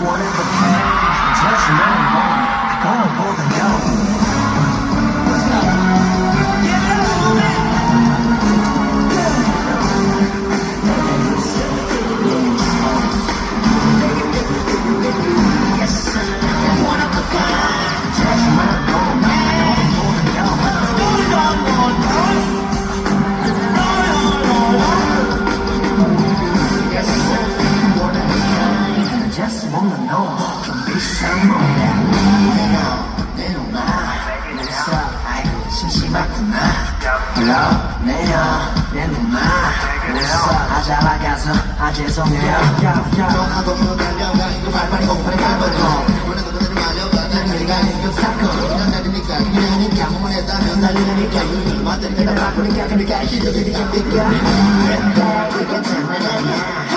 one wanna know 좀 비싼 거야 내가 내 누나 그래서 아이고 심심하구나 내야 내 누나 그래서 아 잘나가서 아 죄송해요 하고 문 달려가 이거 발발이 공판에 가버려 원하는 그대로 말려봐 다른 거리가 이거 사건 그냥 달리니까 그냥 하니까 뭐만 했다면 달리니까 이걸 맞들 내가 바꾸니까 그러니까 시도들이 힘들까 그랬다 그게 장난 아니야